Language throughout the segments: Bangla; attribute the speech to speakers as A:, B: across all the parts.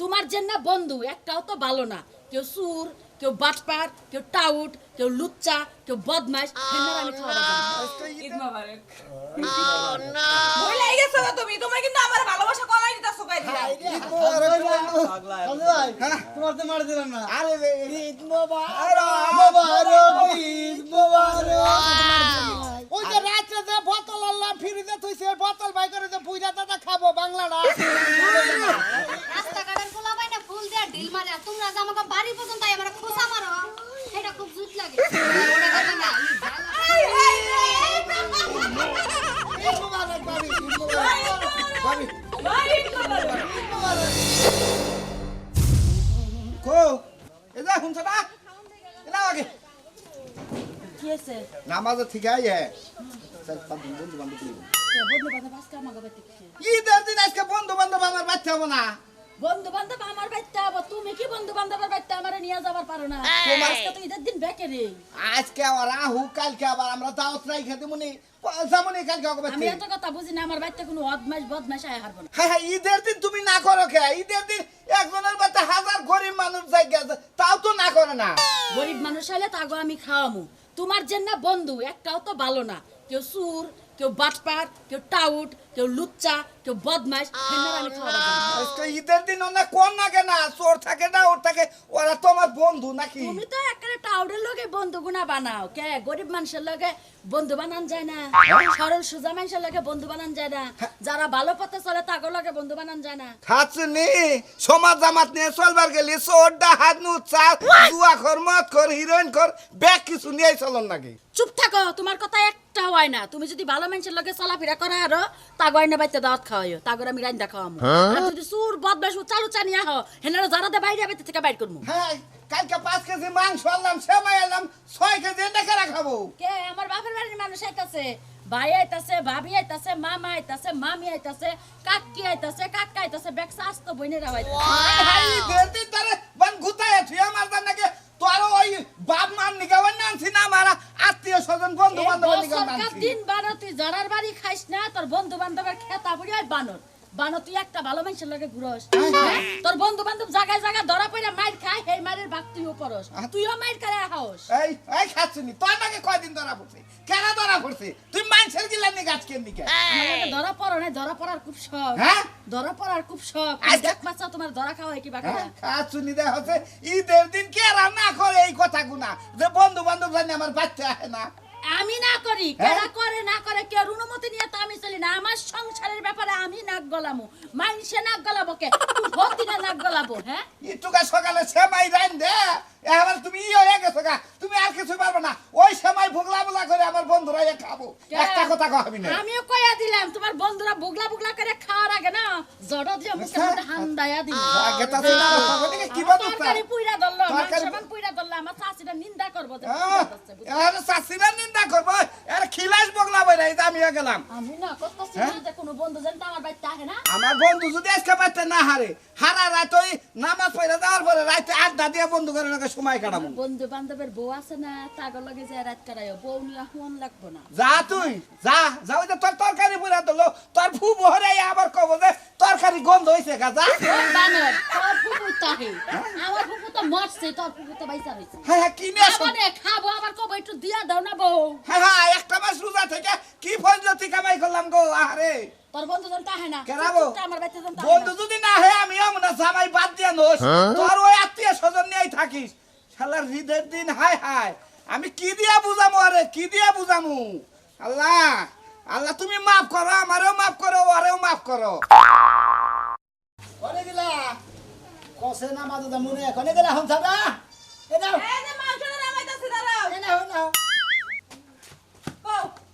A: তোমার যে না বন্ধু একটাও তো ভালো না। কেউ সুর কেউ বাটপার কেউ টাউট কেউ লুচ্চা কেউ বদমাস হেনার আমি খাওয়া দাওয়া করি। না।
B: ঈদ মোবারক। ভুল লেগে গেছো গো তুমি? তোমার কিন্তু আমার ভালোবাসা কমাই দিতেছো কই দিলা?
C: তোমার তো মার দিলাম না।
D: আরে ঈদ মোবারক।
C: মোবারক ঈদ মোবারক।
D: ওই যে রাত্রে যে বোতল আনলাম ফ্রিজে থইছে বোতল বাই করে যে পুইরা দাদা খাব বাংলা না
E: পোলা ফুল দিয়া ঢিল মারে তোমরা যে আমাকে বাড়ি পর্যন্ত আই আমার খোসা মারো এটা খুব জুত লাগে
A: আছে
D: নামাজ থেকে আইয়ে চল পাঁচ দিন বন্ধু বান্ধব নিয়ে।
A: কে বন্ধু বান্ধব আজকে আমাকে বাড়িতে কিসে?
D: ঈদের দিন আজকে বন্ধু বান্ধব আমার বাচ্চা হব না
A: বন্ধু বান্ধব আমার বাড়িতে আবার তুমি কি বন্ধু বান্ধবের বাড়িতে আমার নিয়ে যাবার পারো না? আজকে তো ঈদের দিন বেকে রে
D: আজকে আবার রাহু কালকে আবার আমরা দাওয়াত খেতে মনি। কালকে
A: আমি এত কথা বুঝি না আমার বাড়িতে কোনো অদমাস বদমাস আয় হারবো না।
D: হ্যাঁ হ্যাঁ ঈদের দিন তুমি না করো কে? ঈদের দিন একজনের বাচ্চা হাজার গরিব মানুষ জায়গা আছে তাও তো না করে না।
A: গরিব মানুষ হলে তাগো আমি খাওয়ামু। তোমার যে না বন্ধু একটাও তো ভালো না। কেউ সুর কেউ বাটপার কেউ টাউট কেউ লুচ্চা কেউ বদমাস না।
D: আজকে ঈদের দিন ওনা কোন না চোর থাকে না ওর থাকে ওরা তোমার বন্ধু নাকি?
A: তুমি তো একেবারে টাউডের লগে বন্ধু গুনা বানাও কে? গরিব মানুষের লগে বন্ধু বানান যায় না। সরল সুজা মানুষের লগে বন্ধু বানান যায় না। যারা ভালো পথে চলে তাগো লগে বন্ধু বানান যায় না।
D: খাচ্ছি সমাজ জামাত নিয়ে চলবার গেলি চোরডা হাত নু চা জুয়া কর মদ কর হিরোইন কর ব্যাগ কিছু নিয়ে চলন নাকি?
A: চুপ থাকো তোমার কথা একটা হয় না। তুমি যদি ভালো মানুষের লগে চলাফেরা করা আরও তাগো আইনা বাইতে দাওয়াত খাওয়াইও তাগর আমি রাইন্দা খাওয়ামু। আর যদি সুর বদমাস চালু চানিয়া হও হেনারা যারা দে বাইরে বাইতে থেকে বাইর করমু।
D: হ্যাঁ কালকে পাঁচ কেজি মাংস আনলাম সেমাই আনলাম ছয় কেজি দেখে রাখাবো
A: কে? আমার বাপের বাড়ির মানুষ আইতাছে। ভাই আইতাছে ভাবি আইতাছে মামা আইতাছে মামি আইতাছে কাকি আইতাছে কাকা আইতাছে বেকসা আসতো বইনেরা আইতাছে।
D: ঈদের দিন তারে বান গুতায় নাকি তোর ওই বাপ মার ওই নানছি না মারা আত্মীয় স্বজন বন্ধু বান্ধব নিকা নানছি।
A: দিন বানো তুই জড়ার বাড়ি খাইস না তোর বন্ধু বান্ধবের খেতা বুড়ি হয় বানর। বানো তুই একটা ভালো মানুষের লগে ঘুরস হ্যাঁ? তোর বন্ধু বান্ধব জায়গায় জায়গায় ধরা পড়ে মাইর খায় সেই মায়ের ভাগ তুইও পরস তুইও মাইর খায় হাওস
D: এই এই খাচ্ছিনি তোর নাকি কয়দিন ধরা পড়ছে? কেন ধরা পড়ছে? তুই মানুষের গিলা নি গাছ কেন দিকে
A: আমার লগে ধরা পড়ো না ধরা পড়ার খুব শখ।
D: হ্যাঁ?
A: ধরা পড়ার খুব শখ। বাচ্চা তোমার ধরা খাওয়া হয় কি বাকা
D: খাচ্ছিনি দেখ হচ্ছে। ঈদের দিন কে রান্না করে এই কথা গুনা যে বন্ধু বান্ধব জানি আমার বাচ্চা আসে না।
A: আমি না করি
D: হ্যাঁ?
A: কেনা করে না করে কেউ অনুমতি নিয়ে তো আমি চলি না। আমার সংসারের ব্যাপারে আমি নাক গলামু। মাইনসে নাক গলাবো কে? ভক্তি না নাক গলাবো হ্যাঁ?
D: ইটুকা সকালে সেমাই রান দে। এবার তুমি ই হয়ে গেছো গা। তুমি আর কিছু পারবে না। ওই সেমাই ভুগলা বুগলা করে আমার বন্ধুরা এ খাব। একটা কথা কহাবি না।
A: আমিও কইয়া দিলাম তোমার বন্ধুরা বুগলা বুগলা করে খাওয়ার আগে না জড় দিয়ে মুখে। মুখে হান্দায়া দিল
D: আগে তা বলি কি বাদ
A: তরকারি পুইরা
D: তরকারি-
A: মাংস পুইরা ধরলো আমার চাষিটা নিন্দা করব যে
D: হ্যাঁ,
A: পুইরা ধরছে, বুঝছ?
D: এর চাষিরা নিন্দা করব এর খিলাস বগলা গেলাম
A: আমি না
D: হ্যাঁ?
A: কোনো বন্ধু জানতো আমার বাড়িতে না
D: আমার বন্ধু যদি আজকে পারতেন না হারে হারা রাত ওই নামাজ পড়ে যাওয়ার পরে রাতে আড্ডা দিয়ে বন্ধু করে নাকি সময় কাটাবো।
A: বন্ধু বান্ধবের বউ আছে না তাগর লগে যে রাত কাটাইও। বউ নিয়ে ফোন লাগবো না।
D: যা তুই যা যা ওই যে তোর তরকারি পুরা দিল তোর ফু বহরে আবার কব যে তরকারি গন্ধ হয়েছে গা যা।
A: বানর তোর ফুফু তাহে আমার ফুফু তো মরছে তোর ফুফু তো বাইসা রইছে
D: হ্যাঁ হ্যাঁ কিনে
A: খাব খাব আবার কব একটু দিয়া দাও না বউ।
D: হ্যাঁ হ্যাঁ একটা মাস রোজা থেকে কি ফজলতি কামাই করলাম গো আরে
A: তোর বন্ধু জন তাহে না।
D: কেনাবো?
A: আমার বাড়িতে জন
D: বন্ধু যদি না হয় আমিও মনে জামাই বাদ দিয়ে নোস। তোর ওই আত্মীয় স্বজন নিয়েই থাকিস। শালার দিন হায় হায়। আমি কি দিয়া বুঝামু আরে? কি দিয়া বুঝামু? আল্লাহ আল্লাহ তুমি মাফ করো আমারও মাফ করো ওরেও মাফ করো।
C: কনে গেলা? কসে না মাদু দা মনে কনে গেলা হম সাদা এ
B: দাঁড়াও।
C: এ নাও নাও।
B: কও,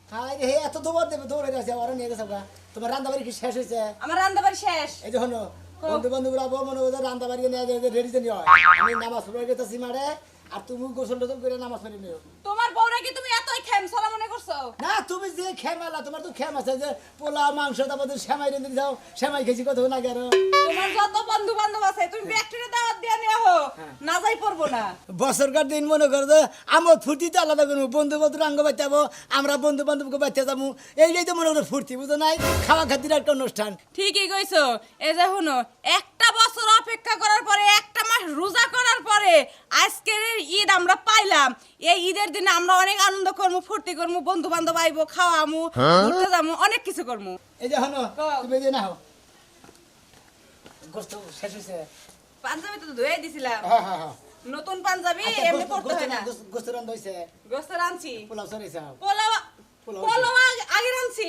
C: হাই রে এত দৌড় দেবে দৌড়ে গেছে ওরা নিয়ে গেছে তোমার রান্দাবাড়ি কি শেষ হয়েছে?
B: আমার রান্দাবাড়ি শেষ।
C: এই যে হলো বন্ধু বান্ধবরা বউ মনে নিয়ে রেডি হয় আমি নামাজ পড়ে গেতেছি মারে আর তুমি গোসল টোসল করে নামাজ পড়ে নিও।
B: তোমার বউরা কি তুমি এতই খেমছলা মনে করছ?
C: না তুমি যে খেমালা তোমার তো খেম আছে যে পোলা মাংস তারপর সেমাই রেঁধে যাও সেমাই খেয়েছি কত লাগে আরও?
B: তোমার যত বন্ধু বান্ধব আছে তুমি ব্যাকটেরিয়া দাওয়াত দিয়ে নিয়ে হো না যাই পড়ব না।
C: বছরকার দিন মনে করো যে আমার ফুর্তি তো আলাদা করব বন্ধু বান্ধব বাচ্চা যাব আমরা বন্ধু বান্ধবকে বাচ্চা যাব এইটাই তো মনে করো ফুর্তি বুঝো নাই? খাওয়া খাতির একটা অনুষ্ঠান।
B: ঠিকই কইছো। এই যে শুনো একটা বছর অপেক্ষা করার পরে একটা মাস রোজা করার আজকের এই ঈদ আমরা পাইলাম। এই ঈদের দিনে আমরা অনেক আনন্দ করব ফুর্তি করব। বন্ধু বান্ধব আইবো খাওয়ামু ঘুরতে যাব অনেক কিছু করমু।
C: এই যে হনো তুমি যে গোস্ত শেষ হয়েছে
B: পাঞ্জাবি তো ধুয়ে দিছিলাম।
C: হ্যাঁ হ্যাঁ হ্যাঁ।
B: নতুন পাঞ্জাবি
C: আচ্ছা,
B: এমনি পড়তে হয় না।
C: গোস্ত- গোস্ত- গোস্ত
B: গোস্ত রাঁধছি।
C: পোলাও চড়াইছে
B: পোলাও
C: পোলাও
B: আগে- রাঁধছি।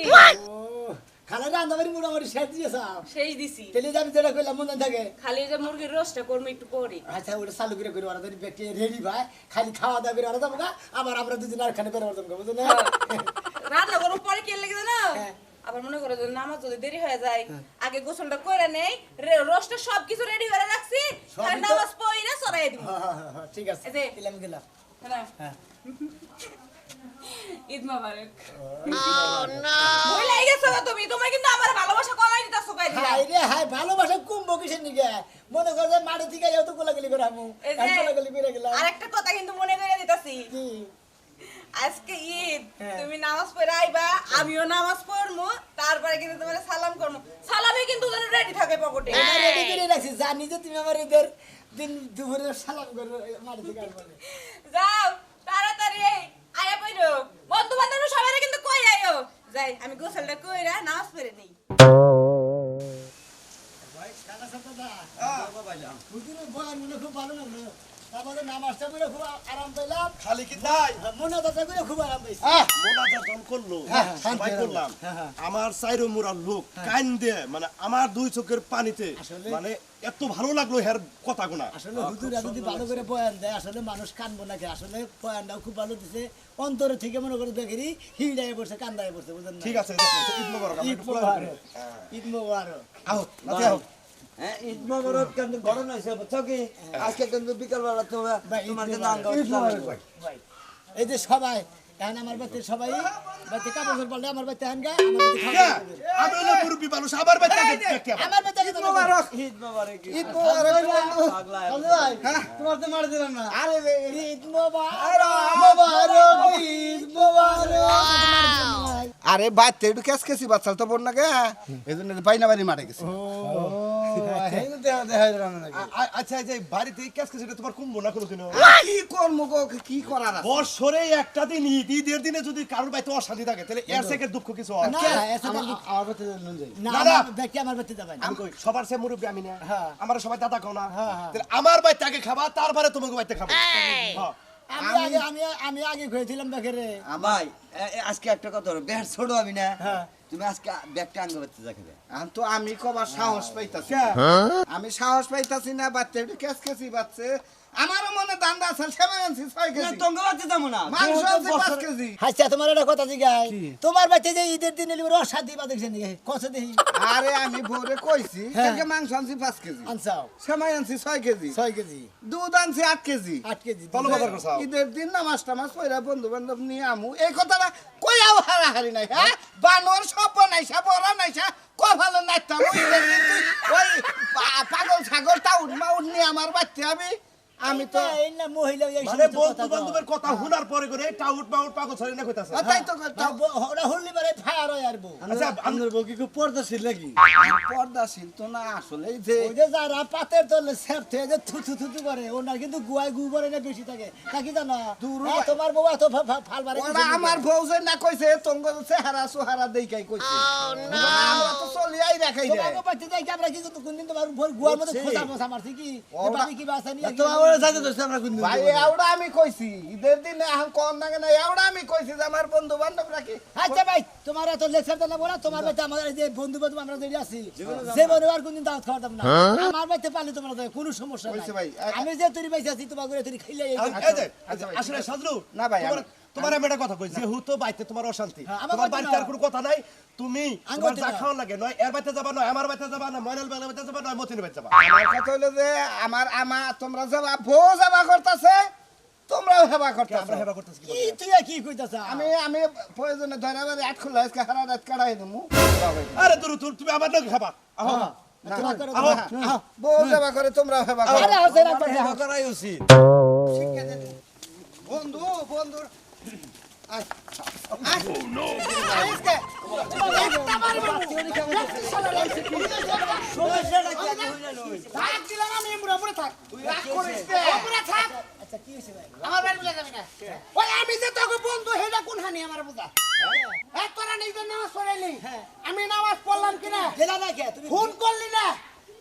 C: ও। খালা রান্ধা বাড়ি মোটামুটি শেষ দিয়েছ
B: সেই দিছি।
C: তেলে যাবি যেটা কইলাম মনে থাকে।
B: খালি যে মুরগির রোস্টটা করব একটু পরে।
C: আচ্ছা ওটা চালু করে করে ওরা যদি রেডি ভাই খালি খাওয়া দাওয়া করে ওরা যাব আবার আমরা দুদিন আর খানে পরিবর্তন করব বুঝলে?
B: রান্না করব পরে কে লেগে জানো?
C: হ্যাঁ।
B: আবার মনে করো যে নামাজ যদি দেরি হয়ে যায় আগে গোসলটা করে নেই রোস্টটা সব কিছু রেডি করে রাখছি
C: সবই
B: নামাজ পড়ি না সরাই দিব।
C: হ্যাঁ, হ্যাঁ, হ্যাঁ, হ্যাঁ, ঠিক আছে। গেলাম গেলাম। হ্যাঁ।
B: ঈদ মোবারক। ভুলে গেছো গো তুমি তোমার কিন্তু আমার ভালোবাসা কমাই দিতেছো কই দিলা
C: হাই রে হাই ভালোবাসা কুম্ভ কিসের নিগে মনে কর যে মাঠে থেকে যাও তো গোলাগুলি করে আমু গোলাগুলি করে গেলাম।
B: আরেকটা কথা কিন্তু মনে করে দিতেছি।
C: কি?
B: আজকে ঈদ
C: হ্যাঁ।
B: তুমি নামাজ পড়ে আইবা আমিও নামাজ পড়ব তারপরে কিন্তু তোমার সালাম করব সালামে কিন্তু রেডি থাকে পকেটে।
C: রেডি করে রাখছি। জানি যে তুমি আমার ঈদের দিন দুপুরে সালাম করবে মাঠে থেকে
B: যাও তাড়াতাড়ি আয়া পড়ো। বন্ধু বান্ধব সবাই কিন্তু কই আইও যাই আমি গোসলটা কইরা নামাজ পড়ে নেই।
C: খুব ভালো লাগল। তারপরে নামাজটা করে খুব আরাম পেলাম।
F: খালি কি তাই?
C: মনে করে খুব আরাম পেয়েছি।
F: মোনাজাতন করল
C: হ্যাঁ, হ্যাঁ,
F: সবাই করলাম।
C: হ্যাঁ।
F: আমার চাইরো মোরা লোক কান দিয়ে মানে আমার দুই চোখের পানিতে। মানে এত ভালো লাগল হের কথা গোনা
C: আসলে হুজুরা যদি ভালো করে বয়ান দেয় আসলে মানুষ কানবো নাকি? আসলে বয়ানটাও খুব ভালো দিছে। অন্তরে থেকে মনে করে দেখেনি হিড়ায় পড়ছে কান্দায় পড়ছে বুঝলেন
F: ঠিক আছে ঠিক আছে, ঈদ মোবারক
C: ঈদ মোবারক। ঈদ মোবারক।
F: আহো নাতি আহো
G: ঈদ মোবারক কিন্তু ঘটনা হয়েছে বুঝছ কি? আজকে কিন্তু বিকালবেলা তোমরা
C: ভাই, ঈদ
G: তোমার কিন্তু
C: মোবারক,
G: আঙ্গাল
C: ঈদ মোবারক ভাই, ভাই। এই যে সবাই এখন আমার বাড়িতে সবাই বাড়িতে কাপড় পাল্টে আমার বাড়িতে আমার।
F: আমি মুরব্বী মানুষ আবার বাচ্চা
C: আমার বাড়িতে ঈদ
G: মোবারক। ঈদ মোবারক।
C: ঈদ মোবারক।
G: পাগলা
C: বন্ধু ভাই তোমার তো মার দিলাম না। আরে ঈদ মোবারক মোবারক ঈদ মোবারক।
D: আরে বাচ্চা একটু ক্যাস খেসি বাচ্চা তো বোন না গে। এই জন্য বাইনা বাড়ি মারে গেছে।
F: আ- আ- আচ্ছা বাড়িতে এই ক্যাশ তোমার কুম্ভ না কোনো?
D: কি করব কি করার
F: বছরে একটা দিন ঈদ ঈদের দিনে যদি কারোর বাড়িতে অশান্তি থাকে তাহলে এর থেকে দুঃখ কিছু হয়
C: না
G: আমার বাড়িতে নুন যাই।
C: না
F: না, না।
C: ব্যক্তি আমার বাড়িতে যাবেন
F: আমি সবার সে মুরব্বী আমি না।
C: হ্যাঁ।
F: আমার সবাই দাদা না।
C: হ্যাঁ, হ্যাঁ।
F: তাহলে আমার বাড়িতে আগে খাবা তারপরে তোমাকে বাড়িতে খাব। হ্যাঁ।
C: আমি আগে আমি আমি আগে খেয়েছিলাম
G: ভাই এ- এ- আজকে একটা কথা ব্যাট ছোট আমি না।
C: হ্যাঁ।
G: তুমি আজকে ব্যাগটা আঙ্গ বাড়তে যাকে
D: এখন তো আমি কবার সাহস পাইতাছি। আমি সাহস পাইতাছি না বাচ্চা একটু বাচ্চা। আমারও মনে দান্দা আছে সেমাই আনছি ছয় কেজি।
G: তঙ্গ বাড়তে যাব না।
D: মাংস আছে পাঁচ কেজি।
C: হাসিয়া তোমার একটা কথা জিগাই। তোমার বাড়িতে যে ঈদের দিন এলি রসাদি বা দেখছেন কষে দেখি
D: আরে আমি ভোরে কইছি
C: হ্যাঁ।
D: কালকে মাংস আনছি পাঁচ কেজি।
C: আনসাও
D: সেমাই আনছি ছয় কেজি।
C: ছয় কেজি।
D: দুধ আনছি আট কেজি।
C: আট কেজি
F: ভালো বাজার করছ।
D: ঈদের দিন নামাজ টামাজ পয়রা বন্ধু বান্ধব নিয়ে আমু। এই কথাটা কইয়াও হারাহারি নাই হ্যাঁ? বানর সব নাইসা বড় নাইসা কভালো নাইতাম ওই পাগল ছাগল উঠমা উঠনি আমার বাচ্চা আমি। আমি তো
C: এই না মহিলা এই
F: মানে
C: কথা
F: বন্ধু বান্ধবের কথা শোনার পরে করে টাউট মাউট পাগল ছড়ি না কইতাছে
D: তাই তো
C: কয়। ব- ওরা হল্লি পারে ফায়ার হয় আর বউ।
F: আচ্ছা
G: আপনার বউ কি খুব পর্দাশীল নাকি?
D: পর্দাশীল তো না আসলে যে
C: ওই যে যারা পাতের তলে সেফ থেকে যে থু থু থু থু করে ওনার কিন্তু গুয়ায় গু বলে না বেশি থাকে। তা কি জানো? হ্যাঁ, তোমার বউ এত ফা- ফা- ফাল বাড়ে
D: ওরা আমার বউ যে না কইছে তঙ্গ চেহারা সোহারা দেখাই কইছে। আমরা তো চলিয়াই রাখাই রে
C: তোমাকে পাচ্ছে যাই আমরা কি কিন্তু কোনদিন তোমার ভোর গুয়ার মধ্যে খোঁজা বসা মারছি কি? বাড়ি কি বাসা নিয়ে
G: তো আমার সাথে আমরা কোন
D: ভাই এওড়া আমি কইছি। ঈদের দিনে এখন কম না এওড়া আমি কইছি যে আমার বন্ধু বান্ধব রাখি
C: আচ্ছা ভাই তোমার এত লেকচার দেন না? তোমার বাড়িতে আমাদের যে বন্ধু বান্ধব আমরা যদি আছি যে বন্ধু আর কোনদিন দাওয়াত খাওয়া না। আমার বাড়িতে পারলে তোমরা দেবে কোনো সমস্যা নাই। আমি যে তৈরি পাইছি আছি তোমার করে তৈরি খাইলে এই-
F: এই যে,
D: আচ্ছা
F: আসলে সাজরু
D: না ভাই,
F: তোমার-
D: আমি-
F: একটা কথা কই যেহেতু বাড়িতে তোমার অশান্তি
C: হ্যাঁ, আমার
F: তোমার
C: বাড়িতে
F: বাড়িতে আর কোনো কথা নাই তুমি
C: আঙ্গ
F: তোমার যা। খাওয়া লাগে নয় এর বাড়িতে যাবা নয় আমার বাড়িতে যাবা না ময়নাল বেলা বাড়িতে যাবা নয় মতিনের বাড়িতে যাবা।
D: আমার কথা হইল যে আমার আমা তোমরা যাবা বউ যাবা করতেছে তোমরাও হেবা
F: আমরা
D: করতেছে।
F: হেবা করতেছি কি
C: তুই কি কইতাছ?
D: আমি আমি প্রয়োজনে ধরে বারে আট খোলা আজকে হারা রাত কাটাই দেবো
F: আরে দূর দূর তুমি আমার নাকি খাবা আহো।
D: বউ যাবা করে তোমরা হেবা করো।
C: আরে হোসেন একবার দেখো।
G: করাই উচিত।
D: বন্ধু বন্ধু
C: আমি আচ্ছা
H: যে তোকে বন্ধু হেডা কোন হানি আমার বুঝা হ্যাঁ তোরা নিজের নামাজ পড়াইলি
C: হ্যাঁ।
H: আমি নামাজ পড়লাম কিনা ফোন করলি না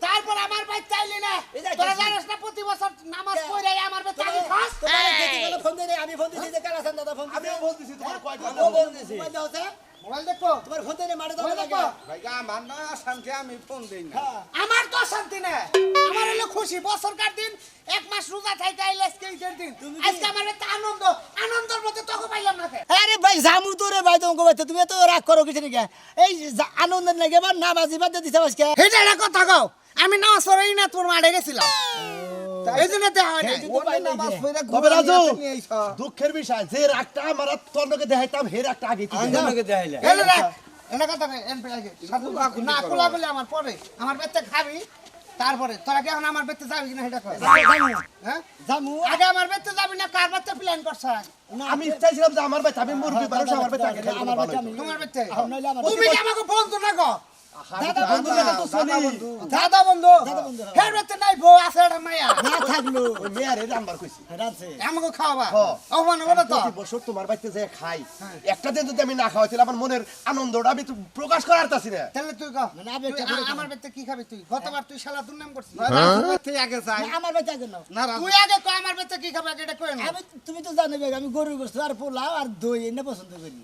H: তারপর আমার ভাই চাইলি না? তোরা জানিস না প্রতি বছর নামাজ? পড়ে আমার ভাই চাকরি খাস?
C: তোমার দেখি গেলো ফোন দিয়ে আমি ফোন দিয়েছি যে কাল আছেন দাদা ফোন
F: আমিও বলতেছি তোমার কয় কথা
C: দিয়েছি মোবাইল দাও তো।
H: মোবাইল দেখো।
C: তোমার ফোন দিয়ে মাঠে দাও
H: দেখো।
D: ভাই আমার না শান্তি আমি ফোন দেই না।
C: হ্যাঁ।
H: আমার তো শান্তি না। আমার হলো খুশি। বছরকার দিন এক মাস রোজা থাইতে আইলে আজকে ঈদের দিন।
C: তুমি
H: আজকে আমার একটা আনন্দ। আনন্দের মধ্যে তোকে পাইলাম না?
C: আরে ভাই জামু তো রে ভাই তোমাকে বলতে তুমি তো রাগ করো কিছু নাকি এই আনন্দের নাকি এবার নামাজি বাদ দিছে আজকে
H: এটা কথা কও। আমি নামাজ পড়াই না তোর মাঠে গেছিলাম। এই জন্য দেওয়া হয়
C: নাই।
F: তবে রাজু দুঃখের বিষয় যে রাগটা আমার তন্নকে দেখাইতাম হে রাগটা আগে থেকে।
G: আঙ্গনকে দেখাইলে।
H: এই এটা কথা এন পে আগে। না কোলাকুলি আমার পরে। আমার বেতে খাবি তারপরে তোরা কি এখন আমার বেতে যাবি কিনা সেটা কর
C: জামু
H: হ্যাঁ?
C: জামু
H: আগে আমার বেতে যাবি না কার বেতে প্ল্যান করছ?
F: আমি চাইছিলাম যে আমার আমি মুরগি মানুষ আমার বাচ্চা
C: আমার
F: আমার
H: তোমার বেতে
C: এখন নইলে আমার
H: তুমি কি আমাকে বন্ধু না গো?
C: দাদা বন্ধু লাগে তো চলি
H: দাদা বন্ধু।
C: হ্যাঁ।
H: ফের নাই বউ আছে এটা মাইয়া
C: না থাকল।
F: ওই মেয়ারে রান্নার কইছি।
C: রানছে
H: আমাকে খাওয়াবা। অপমান করে তো?
F: বছর তোমার বাড়িতে যে খাই। একটা দিন যদি আমি না আমার মনের আনন্দটা আমি প্রকাশ করার তাছি না।
H: তাহলে তুই কহ
C: মানে।
H: আমার বেতে কি খাবি তুই? গতবার তুই শালা দুর্নাম করছিস
D: তুই আগে যাই।
C: আমার বাচ্চা কেন
D: না
H: তুই আগে আমার বেতে কি খাবে এটা কই না
C: আমি তুমি তো জানো আমি গরুর গোস্ত আর পোলাও আর দই এনে পছন্দ করি।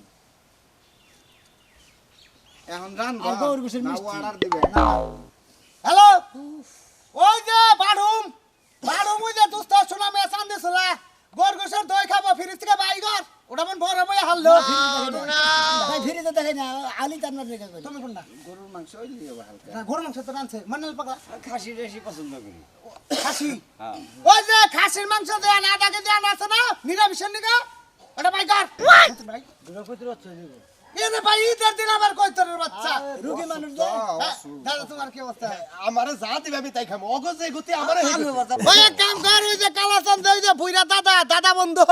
D: এখন
C: আর গরুর গোশের
D: না
C: মিষ্টি।
D: অর্ডার দিবে
H: হ্যালো ওই যে বাড়ুম বাড়ুম ওই যে দুস্ত শোনা মেয়ে চান্দে ছোলা। গোর গোসের দই খাব ফিরিজ থেকে বাইগর। ওটা মন বড় বই হারলো।
C: ভাই ফিরে তো দেখে না। আলি তার না রেখে
H: তুমি কোনটা?
D: গরুর মাংস ওই লিয়ে হালকা।
H: না গরু মাংস তো রানছে মানে পাগলা
G: খাসি টাসি পছন্দ করি।
H: খাসি?
G: হ্যাঁ।
H: ওই যে খাসির মাংস দেয়া না আছে না? নিরামিষের নিগা ওটা বাইগর। ভাই
G: দুর্গাপুত্র হচ্ছে
H: এনে ভাই ঈদের দিন আবার কই তোর বাচ্চা
C: রুগী মানুষ
H: হ্যাঁ, দাদা তোমার কি অবস্থা
F: আমারে যা দিবে আমি তাই খাব অগজ এই গতি আমার
H: এক কাম কর ওই যে কালাচান্দ ওই যে বুইরা দাদা দাদা বন্ধু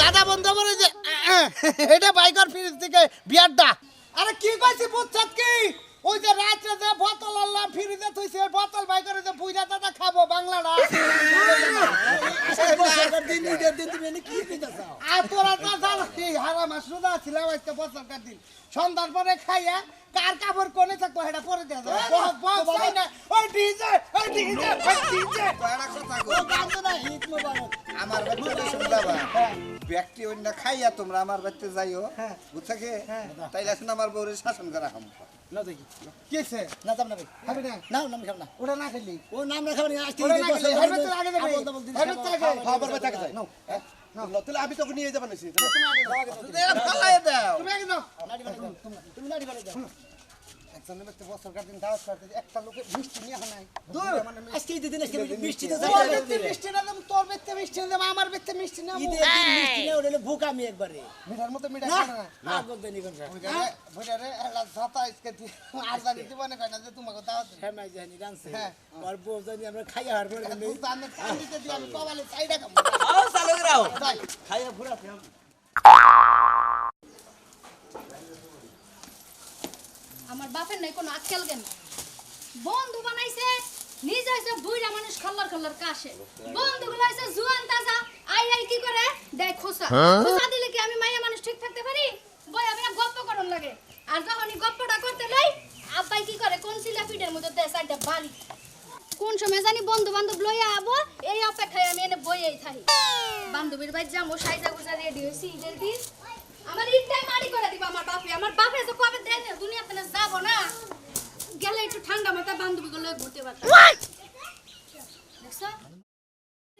H: দাদা বন্ধু যে এটা বাইকার ফ্রিজ থেকে বিয়ারটা আরে কি কইছি বুঝছত কি ওই যে রাত্রে যে বোতল আল্লাহ ফ্রিজে ওই বোতল বাইকার যে বুইরা দাদা খাব বাংলাটা
C: দিন দিন তুমি কি চাও
H: আর তোরা না জানো কি রোজা ছিলাম আজকে বছরকার দিন। সন্ধ্যার পরে খাইয়া কার কাপড় কোনে থাকব এটা পরে দেওয়া যাবে। না ওই ডিজে ওই ডিজে ওই ডিজে
C: মোবারক।
D: আমার শুনদাবা ব্যক্তি অন্য খাইয়া তোমরা আমার বাচ্চা যাইও। বুঝছে কি? তাইলে এখন আমার বউরে শাসন করা হাম
C: না দেখি।
H: কি
C: না না ভাই।
H: খাবি না?
C: না নাম খাব না।
H: ওটা না খেলি।
C: ও নাম না খাবার আজ
H: ওটা না আগে
F: খাবার বাচ্চা তাহলে আমি তোকে নিয়ে যাবেন
D: ফালাই দাও
H: তুমি আগে নাও
C: তুমি নাড়ি বাড়ি দাও।
H: একজনের ব্যক্তি বছরকার দিন দাওয়াত করতে একটা লোকে মিষ্টি নিয়ে নাই।
C: আজকে ঈদের দিন আজকে বৃষ্টি তো
H: তোর ব্যক্তি মিষ্টি না দেব তোর ব্যক্তি মিষ্টি না আমার ব্যক্তি মিষ্টি না
C: ঈদের দিন মিষ্টি না ওটা ভুক আমি একবারে।
H: মিঠার মতো মিঠা
C: না
H: না।
C: না বলতে কোন
H: বুঝারে বুঝারে এলা ছাতা ইসকে আর জানি জীবনে কয় না যে তোমাকে দাওয়াত
C: হ্যাঁ মাই জানি রানছে। আর বউ জানি আমরা খাইয়া হার পরে
H: তুই জানে কান্দিতে দি আমি কবালে চাইডা খাব।
G: আও চালু রাও। খাইয়া পুরা
E: আমার বাপের নাই কোনো আজকাল কেন বন্ধু বানাইছে নিজে হইছে বুইরা মানুষ খাল্লার খাল্লার কাশে। বন্ধু গুলো হইছে জুয়ান তাজা আই আই কি করে? দেখ খোসা। খোসা দিলে কি আমি মাইয়া মানুষ ঠিক থাকতে পারি? আমি গপ্প করন লাগে। আর যখনই গপ্পটা করতে লই আব্বাই কি করে? কোন সিলা পিঠের মধ্যে দেয় সাইডটা বাড়ি কোন সময় জানি বন্ধু বান্ধব লইয়া আবো এই অপেক্ষায় আমি এনে বইয়েই থাকি। বান্ধবীর বাড়ি যাব সাইজা গুজা রেডি হয়েছি ঈদের দিন। আমার ঈদটাই মারি করে দিব আমার বাপে। আমার বাপে তো কবে দেয় যাব না? গেলে একটু ঠান্ডা মাথায় বান্ধবী ঘুরতে পারতাম।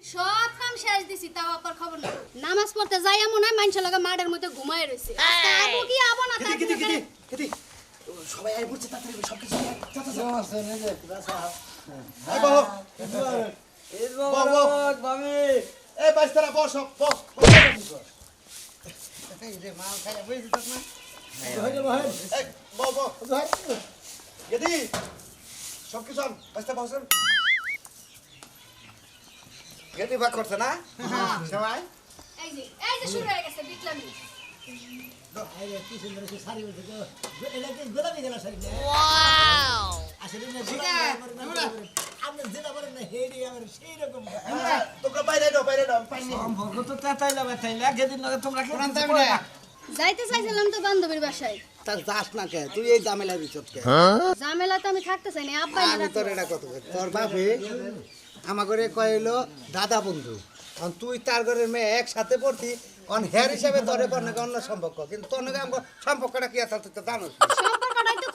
E: সব কাম শেষ দিছি তাও আপার খবর না নামাজ পড়তে যাই এমন হয় মানুষের লগে মাঠের মধ্যে ঘুমায় রয়েছে আজকে কি আবো না তার
F: সবাই আই পড়ছে তাড়াতাড়ি সবকিছু
G: ঈদ মোবারক মামি।
F: এই বাইস্তারা বস বস
H: এই রে মাল খাইয়া তো না
C: হইলে বহেন
F: এই বস বস। গেদি
D: ভাগ করছে না? সবাই?
E: এই যে এই যে শুরু হয়ে গেছে বিটলামি।
C: আরে কি সুন্দর কি শাড়ি বলতে তো। এটা কি গোলাপি গেল শাড়ি ওয়াও। আসলে না গোলাপি আমি আপনি যেটা বলেন না হেডি আমার সেই রকম
F: তোমরা
E: যাইতে চাইছিলাম তো বান্ধবীর বাসায়।
H: তার যাস না কে? তুই এই ভিতর কে?
E: ঝামেলা তো আমি থাকতে চাই না আব্বা
H: আমি তোর এটা কত তোর বাপে আমাকে কইলো দাদা বন্ধু তুই তার ঘরের মেয়ে একসাথে পড়তি অন হেয়ার হিসাবে তোরে কর্ণকে অন্য সম্পর্ক? কিন্তু তোর নাকি আমার সম্পর্কটা কি আছে তুই তো জানোস।
E: সম্পর্কটাই তো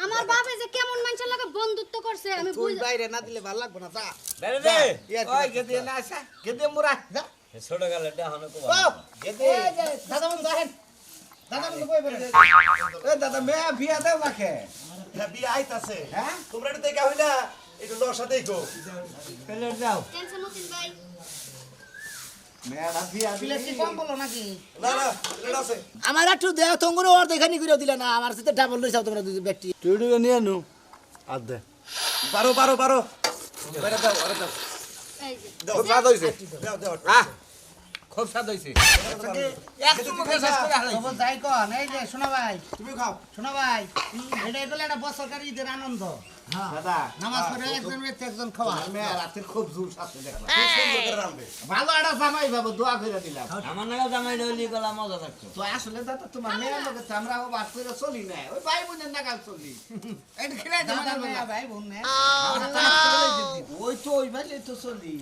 E: আমার বাপে যে কেমন মানুষের লাগে বন্ধুত্ব করছে আমি বুঝ-
H: বাইরে না দিলে ভালো লাগবে না যা। কি
D: ওই? না আসা। গেদি মুরা
H: যা।
G: ছোট
H: দাদা দাদা কই বেরে
D: এ দাদা বিয়া দেও
F: হ্যাঁ, বিয়ে আইতাছে।
D: হ্যাঁ?
F: তোমরা দেখা হইলা একটু লসা দেখো।
E: টেনশন মতিন ভাই।
C: আমার একটু দেহ তঙ্গুর ওর দেখানি করে দিলে না আমার সাথে ডাবল লইছাও তোমরা দুই ব্যক্তি।
G: টুডুকে নিয়ে নু। আর দে।
F: বারো বারো বারো। দাও আরে দাও। দাও দাও দাও
D: খুব স্বাদ
H: খবর যাই কন এই যে শোনা ভাই।
F: তুমি খাও।
H: শোনা ভাই এটা এগুলো একটা বছরকার ঈদের আনন্দ।
F: করে রাঁধবে
D: ভালো একটা জামাই বাবু দোয়া করে দিলাম।
G: আমার নাগাল জামাই নইলি গলা মজা থাকতো।
D: তো আসলে দাদা তোমার মেয়ের লোকে আমরা বাদ করে চলি না ওই ভাই বোনের নাগাল চলি। তো।
H: ভাই বোন
D: ওই তো ওই ভাই তো চলি।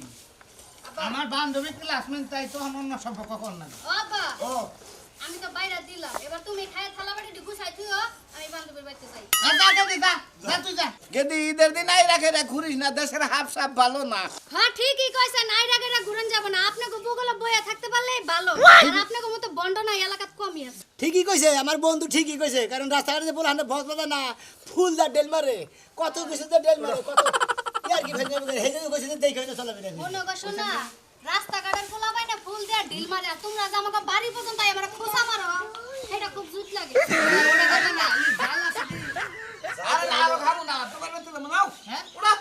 H: আমার বান্ধবী ক্লাসমেট তাই তো আমার অন্য সম্পর্ক কর না।
E: ও আমি তো বাইরে দিলাম। এবার তুমি খায় থালা বাটি গুছাই থুও আমি বান্ধবীর বাড়িতে যাই।
H: যা যা যা, যা যা তুই যা।
D: গেদি ঈদের দিন আই রাখে রে ঘুরিস না দেশের হাফ সাপ ভালো না।
E: হ্যাঁ ঠিকই ঘুরন যাব না। আপনাকে বগলে বইয়া থাকতে পারলেই ভালো। আর আপনাকে মতো বন্ড না এলাকাত কমই আছে।
C: ঠিকই কইছে আমার বন্ধু ঠিকই কইছে কারণ রাস্তাঘাটে যে বলে না ফুল দা ডেল মারে কত কিছু ডেল মারে কত ইয়ার কি ফেলে যাবে হেজে কইছে যে দেখে হয়তো না
E: মনে করছ না। রাস্তাঘাটের পোলা বাইনা ফুল দেয়া ঢিল মারে আর তোমরা যে আমাকে বাড়ি পর্যন্ত আই আমরা খোসা মারো এটা খুব জুত লাগে। না।
D: আরে খাব তোমার বেতে দেবো হ্যাঁ? ওরা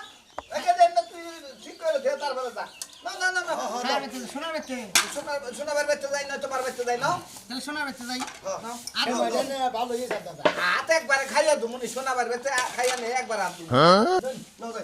D: একে দেন না তুই ঠিক করে দে তারপরে যা। না না না না।
H: শোনার বেতে শোনার বেতে
D: বেতে যাই না তোমার বেতে যাই নাও।
H: তাহলে শোনার বেতে যাই
C: আর ভালো। হয়েছে দাদা।
D: হাত একবারে খাইয়া দুমুনি শোনাবার বেতে খাইয়া নে একবার
F: যাই
C: উড়ে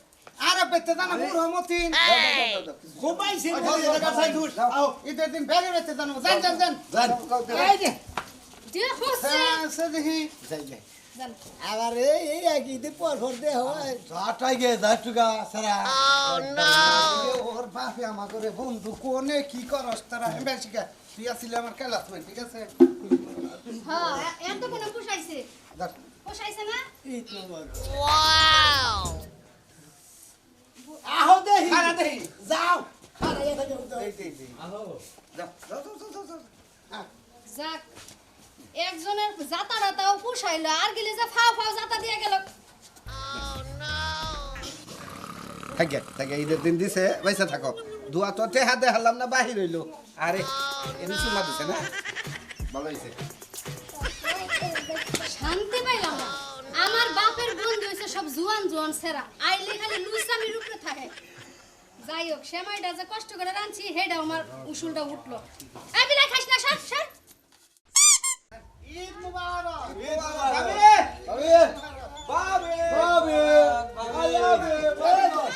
E: আর
H: বেতে জানা বুড়ো মতিন
C: ঘুমাইছে
H: আও। ঈদের দিন বেগে বেতে জানো। জান জান জান এই যে।
E: যে হচ্ছে
H: হ্যাঁ, সে দেখি।
E: জান
C: আবার এই এই এক ঈদে পর পর দে হয়।
H: যাটাই গে যাটুগা সারা। ওর বাপে আমাকে বন্ধু কোনে কি করস তারা? বেশিকা তুই আসলে আমার ক্লাসমেট ঠিক আছে?
E: হ্যাঁ এত কোন পুষাইছে? না
C: মোবারক আহো দেহি
D: খানা দেই
C: যাও খানা এটা যাও তো
D: এই, এই, এই। যাও, যাও, যাও, যাও, যাও, যাও।
E: যাক একজনের জাতা রাতাও পুষাইলো আর গেলে যে ফাও ফাও জাতা দিয়ে গেল।
D: থাকে থাকে ঈদের দিন দিছে পয়সা থাকো দুয়া তো টেহা দে হারলাম না বাহির হইল। আরে এনে চুমা দিছে না? ভালো হয়েছে
E: শান্তি পাইলাম আমার বাপের বন্ধু হইছে সব জুয়ান জুয়ান সেরা। আইলে খালি লুইসামির উপরে থাকে। যাই হোক সেমাইটা যে কষ্ট করে রাঁধছি হেডা আমার উসুলটা উঠল। এই বিলাই খাস না সর সর।
H: ঈদ মুবারক।
D: বাবে বাবে বাবে
H: ঈদ মুবারক।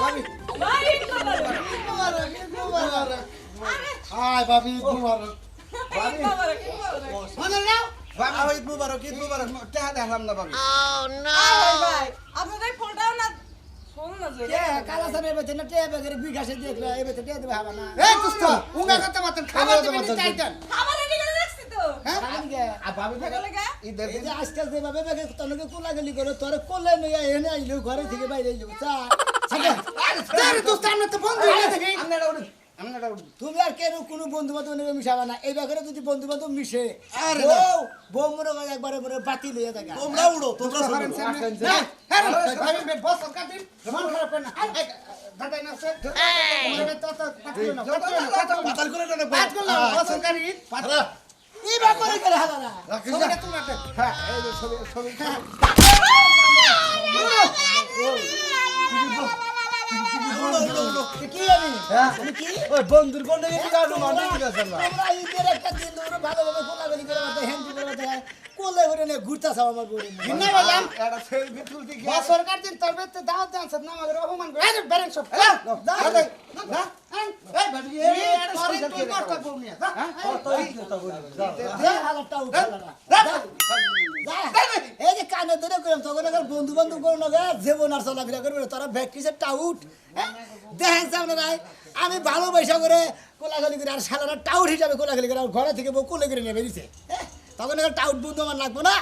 H: বাবি। বাবি। বাবি মনে নাও
D: বাবে ঈদ মুবারক ঈদ মুবারক। টেহা দে হারলাম না বাবে
B: আপনাদের ফোনটাও না ফোন না যে
C: কে কালা সামনে বেতে না তে বেগের বিকাশে দেখলে এই বেতে তে দেবে হবে না।
H: এই দোস্ত উঙ্গা কথা মাতন খাবার দিবি চাইতেন।
B: খাবার রেডি রাখছি তো।
C: খালি
D: আর বাবে
B: লাগা
D: ঈদের দিন
C: আজকাল যেভাবে বেগে তনকে কোলা গলি করে তোর কোলে নিয়ে এনে আইলো ঘরে থেকে বাইরে আইলো চা
H: আরে দোস্ত আমরা তো বন্ধু হয়ে
C: তুমি আর কেন কোনো বন্ধু বান্ধব নেবে মিশাবা না এই ব্যাপারে যদি বন্ধু বান্ধব মিশে
F: আরে
C: বউ মনে হয় একবারে মনে বাতিল হয়ে থাকে
F: তোমরা উড়ো তোমরা শুনো।
H: হ্যাঁ, আমি
D: হ্যাঁ।
C: কি কি
G: ওই বন্ধুর কোন দিকে কি
C: করে মাথা করে নিয়ে ঘুরতেছ আমার বউরে নিয়ে।
H: বললাম
D: একটা সেলফি তুলতে গিয়ে
H: বস সরকার দিন তবে তো দাওয়াত দেন সব না আমাদের অপমান করে আরে বেরেন সব যা যা যা এই বাড়ি এই তোরে তুই কষ্ট করবি না
C: যা হালারটা উঠা হালারা। যা। যা। এই যে কানে ধরে করলাম তখন আবার বন্ধু বান্ধব করো না জীবন আর চলাফেরা করবে। তারা ভ্যাকটিসের টাউট হ্যাঁ? দেখেন সামনে আমি ভালোবাসা করে কোলাগালি করে আর সালারা টাউট হিসাবে কোলাগালি করে আর ঘরে থেকে বউ কোলে করে নিয়ে বেরিয়েছে হ্যাঁ? তখন এখানে টাউট বন্ধু আমার লাগবো না।